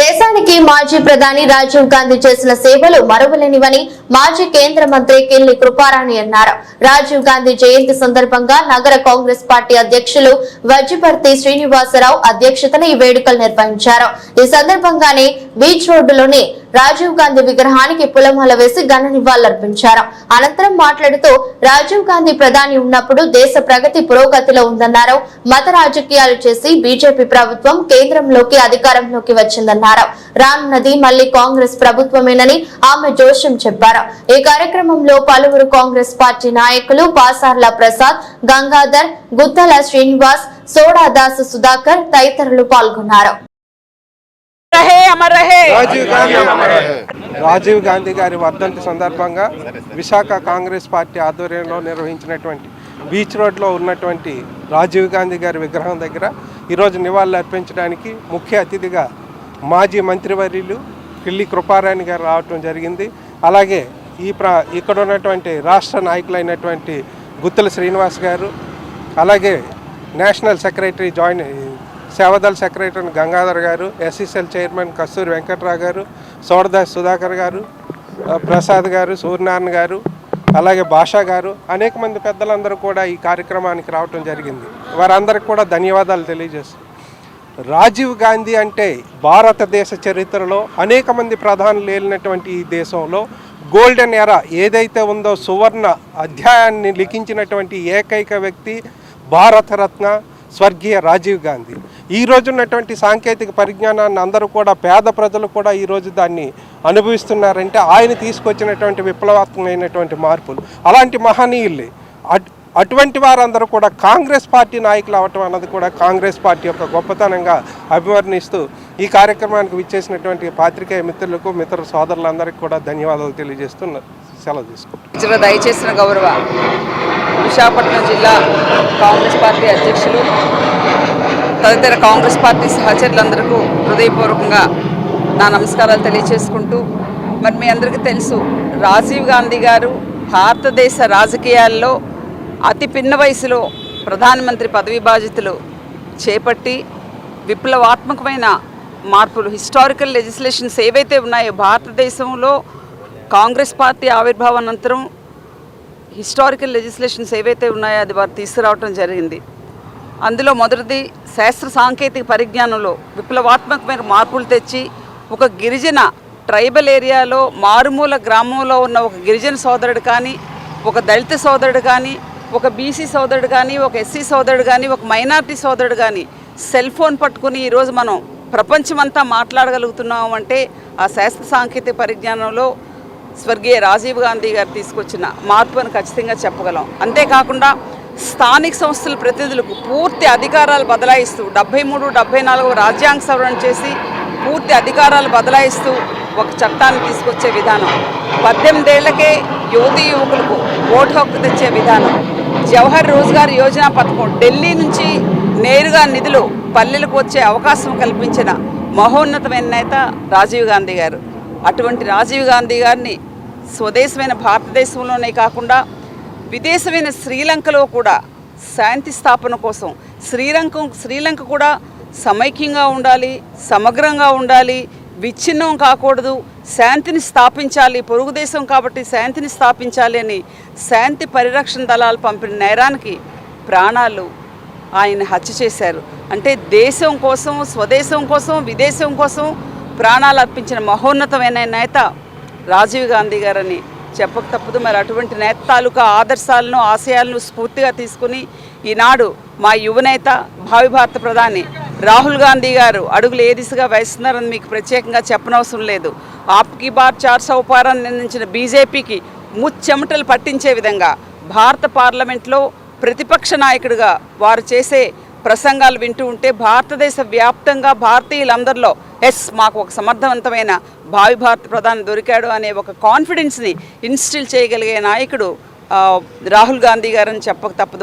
దేశానికి మాజీ ప్రధాని రాజీవ్ గాంధీ చేసిన సేవలు మరువలేనివని మాజీ కేంద్ర మంత్రి కిల్లి కృపారాణి అన్నారు. రాజీవ్ గాంధీ జయంతి సందర్భంగా నగర కాంగ్రెస్ పార్టీ అధ్యక్షులు వజ్జిపర్తి శ్రీనివాసరావు అధ్యక్షతన ఈ వేడుకలు నిర్వహించారు. ఈ సందర్భంగానే బీచ్ రోడ్డులోని రాజీవ్ గాంధీ విగ్రహానికి పులమాల వేసి ఘన నివాళులర్పించారు అనంతరం మాట్లాడుతూ రాజీవ్ గాంధీ ప్రధాని ఉన్నప్పుడు దేశ ప్రగతి పురోగతిలో ఉందన్నారు. మత రాజకీయాలు చేసి బీజేపీ ప్రభుత్వం కేంద్రంలోకి అధికారంలోకి వచ్చిందన్నారు. నది మళ్ళీ కాంగ్రెస్ ప్రభుత్వమేనని ఆమె జోష్యం చెప్పారు. ఈ కార్యక్రమంలో పలువురు కాంగ్రెస్ పార్టీ నాయకులు పాసార్ల ప్రసాద్ గంగాధర్ గుత్తల శ్రీనివాస్ సోడాదాస్ సుధాకర్ తదితరులు పాల్గొన్నారు. రహే అమర్ రహే. రాజీవ్ గాంధీ. రాజీవ్ గాంధీ. గారి వర్ధంతి సందర్భంగా విశాఖ కాంగ్రెస్ పార్టీ ఆధ్వర్యంలో నిర్వహించినటువంటి బీచ్ రోడ్లో ఉన్నటువంటి రాజీవ్ గాంధీ గారి విగ్రహం దగ్గర ఈరోజు నివాళులు అర్పించడానికి ముఖ్య అతిథిగా మాజీ మంత్రివర్యులు కిల్లి కృపారాణి గారు రావటం జరిగింది. అలాగే ఈ ప్ర ఇక్కడ ఉన్నటువంటి రాష్ట్ర నాయకులైనటువంటి గుత్తుల శ్రీనివాస్ గారు అలాగే national secretary joint Sevadal secretary Gangadhar గారు ఎస్ఎస్ఎల్ చైర్మన్ కస్తూరి వెంకట్రావు గారు సోడదాస్ సుధాకర్ గారు ప్రసాద్ గారు సూర్యనారాయణ గారు అలాగే భాషా గారు అనేక మంది పెద్దలందరూ కూడా ఈ కార్యక్రమానికి రావటం జరిగింది. వారందరికి కూడా ధన్యవాదాలు తెలియజేస్తున్నాను రాజీవ్ గాంధీ అంటే భారతదేశ చరిత్రలో అనేక మంది ప్రధానులు ఏలినటువంటి ఈ దేశంలో గోల్డెన్ ఎరా ఏదైతే ఉందో సువర్ణ అధ్యాయాన్ని లిఖించినటువంటి ఏకైక వ్యక్తి భారతరత్న స్వర్గీయ రాజీవ్ గాంధీ. ఈ రోజున్నటువంటి సాంకేతిక పరిజ్ఞానాన్ని అందరూ కూడా పేద ప్రజలు కూడా ఈరోజు దాన్ని అనుభవిస్తున్నారంటే ఆయన తీసుకొచ్చినటువంటి విప్లవాత్మకమైనటువంటి మార్పులు. అలాంటి మహనీయుల్ని అటువంటి వారందరూ కూడా కాంగ్రెస్ పార్టీ నాయకులు అవటం అన్నది కూడా కాంగ్రెస్ పార్టీ యొక్క గొప్పతనంగా అభివర్ణిస్తూ ఈ కార్యక్రమానికి విచ్చేసినటువంటి పాత్రికేయ మిత్రులకు మిత్ర సోదరులందరికీ కూడా ధన్యవాదాలు తెలియజేస్తూ సెలవు తీసుకుంటాను దయచేసిన గౌరవ విశాఖపట్నం జిల్లా కాంగ్రెస్ పార్టీ అధ్యక్షులు తదితర కాంగ్రెస్ పార్టీ సహచరులందరికీ హృదయపూర్వకంగా నా నమస్కారాలు తెలియచేసుకుంటూ మరి మీ అందరికీ తెలుసు రాజీవ్ గాంధీ గారు భారతదేశ రాజకీయాల్లో అతి పిన్న వయసులో ప్రధానమంత్రి పదవి బాధ్యతలు చేపట్టి విప్లవాత్మకమైన మార్పులు హిస్టారికల్ లెజిస్లేషన్స్ ఏవైతే ఉన్నాయో భారతదేశంలో కాంగ్రెస్ పార్టీ ఆవిర్భావానంతరం హిస్టారికల్ లెజిస్లేషన్స్ ఏవైతే ఉన్నాయో అది వారు తీసుకురావటం జరిగింది. అందులో మొదటిది శాస్త్ర సాంకేతిక పరిజ్ఞానంలో విప్లవాత్మకమైన మార్పులు తెచ్చి ఒక గిరిజన ట్రైబల్ ఏరియాలో మారుమూల గ్రామంలో ఉన్న ఒక గిరిజన సోదరుడు కానీ ఒక దళిత సోదరుడు కానీ ఒక బీసీ సోదరుడు కానీ ఒక ఎస్సీ సోదరుడు కానీ ఒక మైనారిటీ సోదరుడు కానీ సెల్ ఫోన్ పట్టుకుని ఈరోజు మనం ప్రపంచమంతా మాట్లాడగలుగుతున్నాం అంటే ఆ శాస్త్ర సాంకేతిక పరిజ్ఞానంలో స్వర్గీయ రాజీవ్ గాంధీ గారు తీసుకొచ్చిన మార్పు అని ఖచ్చితంగా చెప్పగలం. అంతేకాకుండా స్థానిక సంస్థల ప్రతినిధులకు పూర్తి అధికారాలు బదలాయిస్తూ డెబ్బై మూడు డెబ్బై నాలుగు రాజ్యాంగ సవరణ చేసి పూర్తి అధికారాలు బదలాయిస్తూ ఒక చట్టాన్ని తీసుకొచ్చే విధానం. పద్దెనిమిదేళ్ళకే యువతీ యువకులకు ఓటు హక్కు తెచ్చే విధానం. జవహర్ రోజ్గార్ యోజన పథకం ఢిల్లీ నుంచి నేరుగా నిధులు పల్లెలకు వచ్చే అవకాశం కల్పించిన మహోన్నతమైన నేత రాజీవ్ గాంధీ గారు. అటువంటి రాజీవ్ గాంధీ గారిని స్వదేశమైన భారతదేశంలోనే కాకుండా విదేశమైన శ్రీలంకలో కూడా శాంతి స్థాపన కోసం శ్రీలంక శ్రీలంక కూడా సమైక్యంగా ఉండాలి సమగ్రంగా ఉండాలి విచ్ఛిన్నం కాకూడదు శాంతిని స్థాపించాలి పొరుగు దేశం కాబట్టి శాంతిని స్థాపించాలి అని శాంతి పరిరక్షణ దళాలు పంపిన నేరానికి ప్రాణాలు ఆయన హత్య చేశారు. అంటే దేశం కోసం స్వదేశం కోసం విదేశం కోసం ప్రాణాలు అర్పించిన మహోన్నతమైన నేత రాజీవ్ గాంధీ గారని చెప్పక తప్పదు. మరి అటువంటి నేత తాలూకా ఆదర్శాలను ఆశయాలను స్ఫూర్తిగా తీసుకుని ఈనాడు మా యువనేత భావి భారత ప్రధాని రాహుల్ గాంధీ గారు అడుగులు ఏ దిశగా వేస్తున్నారని మీకు ప్రత్యేకంగా చెప్పనవసరం లేదు. ఆప్కి బార్ చార్ సౌపారాన్ని నిర్ణయించిన బీజేపీకి ముచ్చెమటలు పట్టించే విధంగా భారత పార్లమెంట్లో ప్రతిపక్ష నాయకుడిగా వారు చేసే ప్రసంగాలు వింటూ ఉంటే భారతదేశ వ్యాప్తంగా భారతీయులందరిలో ఎస్ మాకు ఒక సమర్థవంతమైన భావి భారత ప్రధాని దొరికాడు అనే ఒక కాన్ఫిడెన్స్ని ఇన్స్టిల్ చేయగలిగే నాయకుడు రాహుల్ గాంధీ గారని చెప్పక తప్పదు.